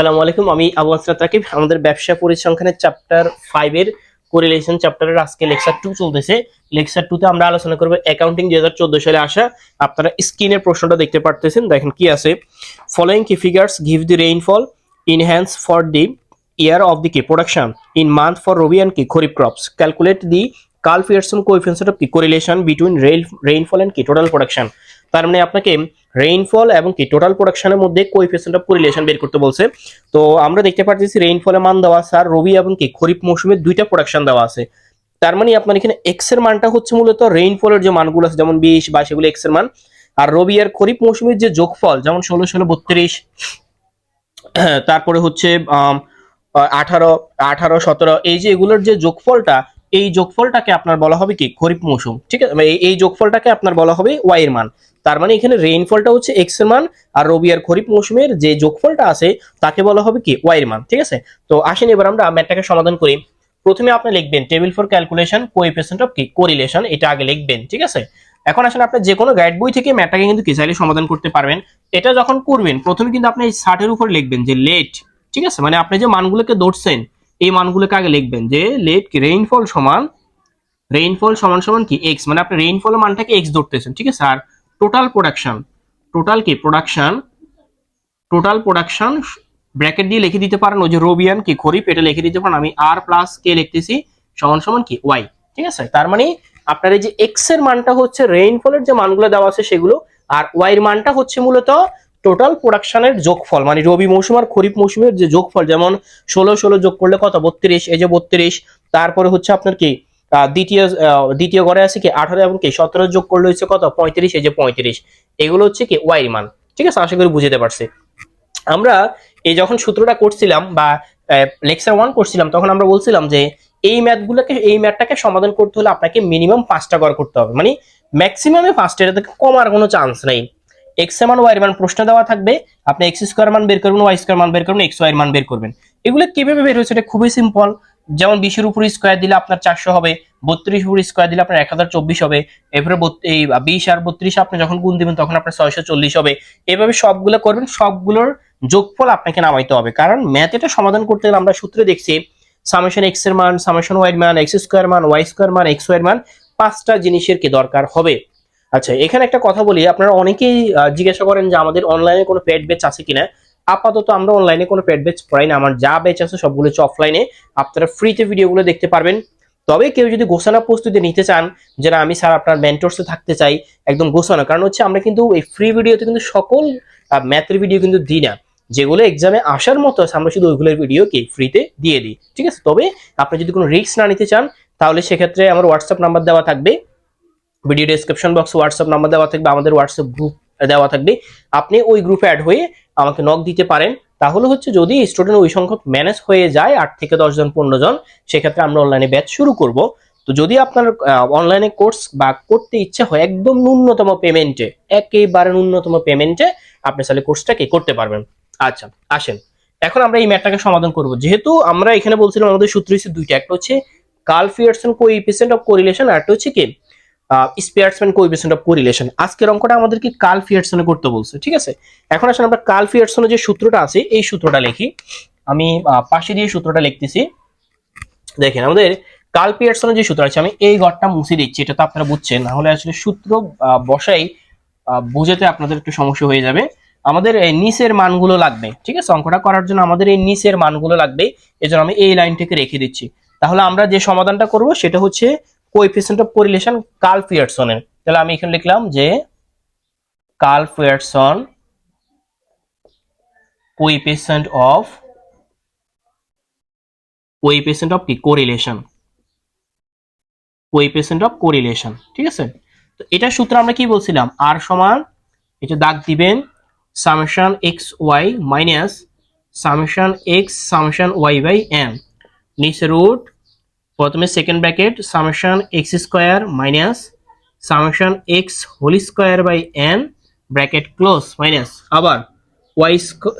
আসসালামু আলাইকুম, আমি আবু আসরাত রাকিব। আমাদের ব্যবসা পরিসংখ্যানের চ্যাপ্টার ফাইভের কোরিলেশন চ্যাপ্টারের আজকে লেকচার টু চলতেছে। লেকচার টুতে আমরা আলোচনা করব অ্যাকাউন্টিং দুই হাজার চোদ্দ সালে আসা। আপনারা স্ক্রিনের প্রশ্নটা দেখতে পারতেছেন, দেখেন কি আছে। Following the figures give the rainfall inches for the year of the the production in month for rabi and the kharif crops calculate the Karl Pearson coefficient of কি correlation between rain rainfall and কি total production তার মানে আপনাকে rainfall এবং কি total প্রোডাকশনের মধ্যে coefficient of correlation বের করতে বলছে। তো আমরা দেখতে পাচ্ছি রেইনফলের মান দেওয়া আছে আর রবি এবং কি খরিফ মৌসুমে দুইটা প্রোডাকশন দেওয়া আছে। তার মানে আপনার এখানে এক্সের মানটা হচ্ছে মূলত রেইনফলের যে মানগুলো আছে, যেমন বিশ বা সেগুলো এক্সের মান। আর রবি আর খরিফ মৌসুমের যে যোগফল, যেমন ষোলো ষোলো, বত্রিশ, তারপরে হচ্ছে আঠারো আঠারো, সতেরো, এই যে এগুলোর যে যোগফলটা, এই যোগফলটাকে আপনার বলা হবে কি খরিফ মৌসুম, ঠিক আছে? এই যোগফলটাকে আপনার বলা হবে ওয়াই এর মান। তার মানে এখানে রেইনফলটা হচ্ছে এক্সের মান আর রবি আর খরিফ মৌসুমের যে যোগফলটা আছে, তাকে বলা হবে কি? ওয়াই এর মান, ঠিক আছে? তো আসেন এবার আমরা ম্যাটটাকে সমাধান করি। প্রথমে আপনি লিখবেন table for calculation coefficient of কি? কোরিলেশন এটা আগে লিখবেন, ঠিক আছে? এখন আসলে আপনি যে কোনো গাইড বই থেকে ম্যাটটাকে কিন্তু কি চাইলে সমাধান করতে পারবেন। এটা যখন করবেন, প্রথমে কিন্তু আপনি এই ষাটের উপর লিখবেন যে লেট ঠিক আছে? মানে আপনি যে মানগুলোকে ধরছেন, এই মানগুলোকে আগে লিখবেন যে লেট কি? রেইনফল সমান রেইনফল সমান সমান কি? এক্স মানে আপনি রেইনফল মানটাকে এক্স ধরতেছেন, ঠিক আছে? আর টোটাল প্রোডাকশন টোটাল কি? প্রোডাকশন টোটাল প্রোডাকশন ব্র্যাকেট দিয়ে লিখে দিতে পারেন। ওই যে রবিয়ান কি? খরিফ, এটা লিখে দিতে পারেন। আমি আর প্লাস কে লিখতেছি, সমান সমান কি? ওয়াই ঠিক আছে? তার মানে আপনার এই যে এক্সের মানটা হচ্ছে রেইনফলের যে মানগুলো দেওয়া আছে সেগুলো, আর ওয়াই এর মানটা হচ্ছে মূলত টোটাল প্রোডাকশনের যোগফল মানে রবি মৌসুম আর খরিফ মৌসুমের যে যোগফল, যেমন ষোলো ষোলো যোগ করলে কত? বত্রিশ, এই যে বত্রিশ। তারপরে হচ্ছে আপনার কি? দ্বিতীয় দ্বিতীয় ঘরে আছে কি? আঠারো এবং কি? সতেরো যোগ করলে হচ্ছে কত? পঁয়ত্রিশ, এই যে পঁয়ত্রিশ। এগুলো হচ্ছে কি? ওয়াই মান। ঠিক আছে? আশা করি বুঝতে পারছি। আমরা এই যখন সূত্রটা করছিলাম বা লেকচার ওয়ান করছিলাম, তখন আমরা বলছিলাম যে, এই ম্যাথগুলোকে এই ম্যাথটাকে সমাধান করতে হলে আপনাকে মিনিমাম পাঁচটা ঘর করতে হবে। মানে ম্যাক্সিমামে পাঁচটা এটা থেকে কমার কোনো চান্স নেই। এক্সের মান ওয়াই এর মান প্রশ্ন দেওয়া থাকবে। আপনি এক্স স্কোয়ার মান বের করবেন ওয়াই স্কোয়ার মান বের করবেন এক্স ওয়াই এর মান বের করবেন। এগুলো কীভাবে বের হয়েছে? এটা খুবই সিম্পল যেমন বিশের উপর স্কোয়ার দিলে আপনার চারশো হবে বত্রিশ উপর স্কোয়ার দিলে আপনার এক হাজার চব্বিশ হবে, এরপরে এই বিশ আর বত্রিশ আপনি যখন গুণ দিবেন তখন আপনার ছয়শো চল্লিশ হবে। এভাবে সবগুলো করবেন, সবগুলোর যোগফল আপনাকে নামাইতে হবে। কারণ ম্যাথ এটা সমাধান করতে গেলে আমরা সূত্রে দেখছি সামেশন এক্সের মান সামেশন ওয়াই মান এক্স স্কোয়ার মান ওয়াই স্কোয়ার মান এক্স ওয়াই মান, পাঁচটা জিনিসের কি দরকার হবে? আচ্ছা এখানে একটা কথা বলি, আপনারা অনেকেই জিজ্ঞাসা করেন যে আমাদের অনলাইনে কোনো পেড ব্যাচ আছে কিনা? আপাতত আমরা অনলাইনে কোনো পেড ব্যাচ পড়াই না। আমার যা ব্যাচ আছে সবগুলো হচ্ছে অফলাইনে আপনারা ফ্রিতে ভিডিওগুলো দেখতে পারবেন। তবে কেউ যদি গোছানো প্রস্তুতি নিতে চান যে না আমি স্যার আপনার মেন্টরসে থাকতে চাই, একদম গোছানো কারণ হচ্ছে আমরা কিন্তু এই ফ্রি ভিডিওতে কিন্তু সকল ম্যাথের ভিডিও কিন্তু দিই না। যেগুলো এক্সামে আসার মতো আছে, আমরা শুধু ওইগুলোর ভিডিও কি ফ্রিতে দিয়ে দিই। ঠিক আছে? তবে আপনি যদি কোনো রিস্ক না নিতে চান, তাহলে সেক্ষেত্রে আমার হোয়াটসঅ্যাপ নাম্বার দেওয়া থাকবে। ভিডিও ডেসক্রিপশন বক্সে হোয়াটসঅ্যাপ নাম্বার দেওয়া থাকবে, আমাদের হোয়াটসঅ্যাপ গ্রুপ দেওয়া থাকবে। আপনি ওই গ্রুপে অ্যাড হয়ে আমাকে নক দিতে পারেন, তাহলে হচ্ছে যদি স্টুডেন্ট ওই সংখ্যক ম্যানেজ হয়ে যায় আট থেকে দশ জন, পনেরো জন, সেক্ষেত্রে আমরা অনলাইনে ব্যাচ শুরু করব। তো যদি আপনার অনলাইনে কোর্স বা করতে ইচ্ছা হয় একদম ন্যূনতম পেমেন্টে একেবারে ন্যূনতম পেমেন্টে আপনি তাহলে কোর্সটাকে করতে পারবেন। আচ্ছা আসেন। এখন আমরা এই ম্যাটটাকে সমাধান করব। যেহেতু আমরা এখানে বলছিলাম আমাদের সূত্র হচ্ছে দুইটা, একটা হচ্ছে Karl Pearson coefficient of correlation আর একটা হচ্ছে কি? স্পিয়ারসম্যান কোইফিসিয়েন্ট অফ কোরিলেশন আজকের অঙ্কটা আমাদেরকে কাল ফিয়ারসনে করতে বলছে, ঠিক আছে? এখন আসলে আমরা কাল ফিয়ারসনের যে সূত্রটা আছে, এই সূত্রটা লিখি। আমি পাশে দিয়ে সূত্রটা লিখতেছি। দেখেন, আমাদের কাল পিয়ারসনের যে সূত্র আছে, আমি এই ঘরটা মুছে দিচ্ছি, এটা তো আপনারা বুঝছেন। না হলে আসলে সূত্র বসাই বোঝাতে আপনাদের একটু সমস্যা হয়ে যাবে। আমাদের নিচের মানগুলো লাগবে, ঠিক আছে? অঙ্কটা করার জন্য আমাদের এই নিচের মানগুলো লাগবে। এজন্য আমি এই লাইনটাকে রেখে দিচ্ছি। তাহলে আমরা যে সমাধানটা করব, সেটা হচ্ছে কোএফিসিয়েন্ট অফ কোরিলেশন কাল পিয়ারসনের তাহলে আমি এখানে লিখলাম যে Karl Pearson coefficient of coefficient of কি? কোরিলেশন। কোএফিসিয়েন্ট অফ কোরিলেশন, ঠিক আছে? তো এটা সূত্র আমরা কি বলছিলাম? আর সমান এটা দাগ দিবেন summation X Y minus summation X summation Y by N নিচে রুট প্রথমে second bracket summation X square minus summation X whole square by N bracket close minus আবার Y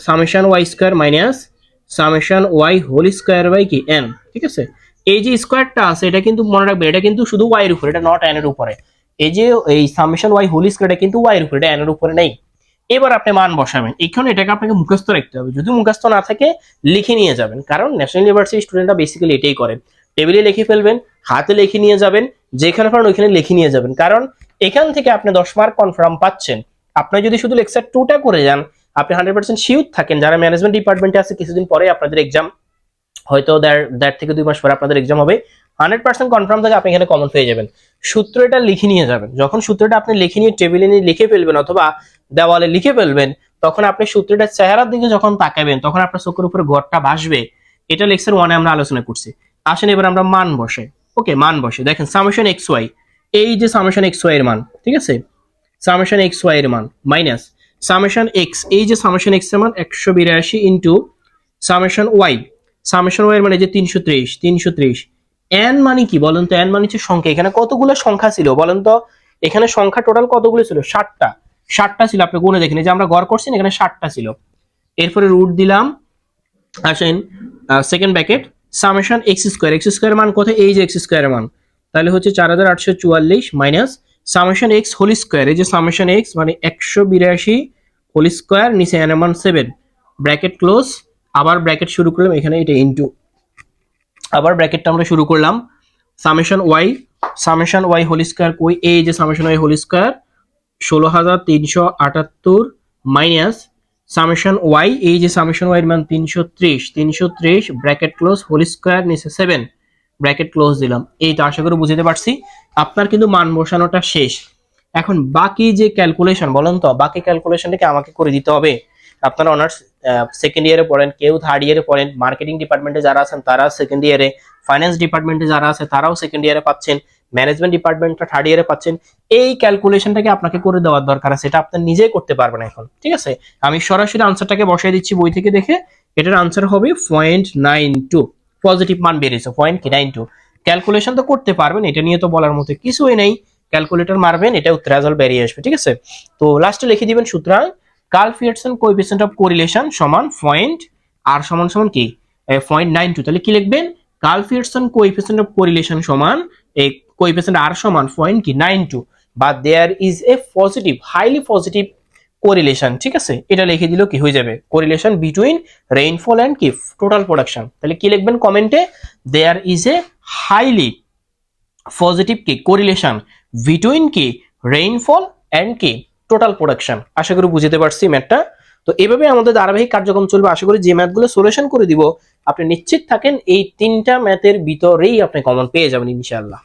summation Y square minus summation Y whole square by কি? N ঠিক আছে? এই যে স্কোয়ারটা আছে, এটা কিন্তু মনে রাখবে এটা কিন্তু শুধু ওয়াই এর উপরে, এটা নট এন এর উপরে। এই যে, এই সামেশন ওয়াই হোল স্কোয়ারটা কিন্তু ওয়াই এর উপরে, এটা এন এর উপরে নেই। এবার আপনি মান বসাবেন। এখানে এটাকে আপনাকে মুখস্থ রাখতে হবে। যদি মুখস্থ না থাকে, লিখে নিয়ে যাবেন। কারণ ন্যাশনাল ইউনিভার্সিটি স্টুডেন্টরা বেসিক্যালি এটাই করেন টেবিলে লিখে ফেলবেন, হাতে লিখে নিয়ে যাবেন, যেখানে পারেন ওইখানে লিখে নিয়ে যাবেন। কারণ এখান থেকে আপনি দশ মার্ক কনফার্ম পাচ্ছেন। আপনি যদি শুধু লেকচার টুটা করে যান, আপনি হান্ড্রেড পার্সেন্ট শিওর থাকেন, যারা ম্যানেজমেন্ট ডিপার্টমেন্টে আছে, কিছুদিন পরে আপনাদের এক্সাম হয়তো দেড় থেকে দুই মাস পরে আপনাদের এক্সাম হবে হান্ড্রেড পার্সেন্ট কনফার্ম থাকে, আপনি এখানে কমন পেয়ে যাবেন। সূত্র এটা লিখে নিয়ে যাবেন। যখন সূত্রটা আপনি লিখে নিয়ে টেবিলে নিয়ে লিখে ফেলবেন অথবা দেওয়ালে লিখে ফেলবেন, তখন আপনি সূত্রটা চেহারার দিকে যখন তাকাবেন, তখন আপনার চোখের উপরে গড়টা ভাসবে। এটা লেকচার ওয়ানে আমরা আলোচনা করছি। আসেন, এবার আমরা মান বসে ওকে, মান বসে দেখেন সামেশন এক্স ওয়াই এই যে সামেশন এক্স ওয়াই এর মান, ঠিক আছে? সামেশন এক্স ওয়াই এর মান মাইনাস সামেশন এক্স এই যে সামেশন এক্সের মান, একশো বিরাশি into summation Y summation Y এর মানে যে তিনশো ত্রিশ তিনশো ত্রিশ। এন মানে কি বলেন তো? এন মানে হচ্ছে সংখ্যা। এখানে কতগুলো সংখ্যা ছিল বলেন তো? এখানে সংখ্যা টোটাল কতগুলো ছিল? ষাটটা ষাটটা ছিল, আপনি গুনে দেখেন যে আমরা গড় করছি এখানে ষাটটা ছিল। এরপরে রুট দিলাম, আসেন second bracket summation x square. X square মান কোথায়? এই যে এক্স স্কোয়ারের মান। তাহলে হচ্ছে চার হাজার আটশো চুয়াল্লিশ minus summation x whole square. এই যে সামেশন এক্স মানে একশো বিরাশি হোল স্কোয়ার নিচে এন মান সেভেন ব্র্যাকেট ক্লোজ। আবার ব্র্যাকেট শুরু করলাম এখানে এটা ইন্টু আবার ব্র্যাকেটটা আমরা শুরু করলাম। Summation y. Summation y whole square কই? এই যে সামেশন ওয়াই হোল স্কোয়ার ষোলো হাজার তিনশো আটাত্তর মাইনাস সামেশন ওয়াই এই যে সামেশন ওয়াই এর মান তিনশো ত্রিশ তিনশো ত্রিশ ব্র্যাকেট ক্লোজ হোল স্কোয়ার নিচে সেভেন ব্র্যাকেট ক্লোজ দিলাম। এই তো আশা করি বুঝতে পারছি। আপনার কিন্তু মান বসানোটা শেষ। এখন বাকি যে ক্যালকুলেশন বলেন তো, বাকি ক্যালকুলেশনটাকে আমাকে করে দিতে হবে। আপনারা অনার্স সেকেন্ড ইয়ারে পড়েন, কেউ থার্ড ইয়ারে পড়েন মার্কেটিং ডিপার্টমেন্টে যারা আছেন তারা সেকেন্ড ইয়ারে ফাইন্যান্স ডিপার্টমেন্টে যারা আছে, তারাও সেকেন্ড ইয়ারে পাচ্ছেন। ম্যানেজমেন্ট ডিপার্টমেন্টটা থার্ড ইয়ারে পাচ্ছেন। এই ক্যালকুলেশনটাকে আপনাকে করে দেওয়ার দরকার আছে, এটা আপনি নিজেই করতে পারবেন এখন, ঠিক আছে? আমি সরাসরি আনসারটাকে বসাই দিচ্ছি বই থেকে দেখে, এটার আনসার হবে পয়েন্ট নাইন টু পজিটিভ মান বেরিয়েছে পয়েন্ট নাইন টু ক্যালকুলেশন তো করতে পারবেন, এটা নিয়ে তো বলার মতো কিছুই নেই ক্যালকুলেটর মারবেন এটা উত্তর রেজাল্ট বেরিয়ে আসবে, ঠিক আছে? তো লাস্টে লিখে দিবেন সুতরাং Karl Pearson coefficient of correlation সমান পয়েন্ট আর সমান সমান কি? পয়েন্ট নাইন টু তাহলে কি লিখবেন? Karl Pearson coefficient of correlation সমান এই কোএফিসিয়েন্ট আর সমান পয়েন্ট কি? নাইন টু বা there is a positive highly positive correlation ঠিক আছে? এটা লিখে দিলেও কি হয়ে যাবে? কোরিলেশন বিটুইন রেইনফল অ্যান্ড কি? টোটাল প্রোডাকশন তাহলে কি লিখবেন কমেন্টে there is a highly positive কি? কোরিলেশন বিটুইন কি? রেইনফল অ্যান্ড কি? টোটাল প্রোডাকশন আশা করি বুঝতে পারছি ম্যাথটা তো এভাবে আমাদের ধারাবাহিক কার্যক্রম চলবে। আশা করি যে ম্যাথগুলো সলিউশন করে দিব। আপনি নিশ্চিত থাকেন এই তিনটা ম্যাথের ভিতরেই আপনি কমন পেয়ে যাবেন ইনশাআল্লাহ।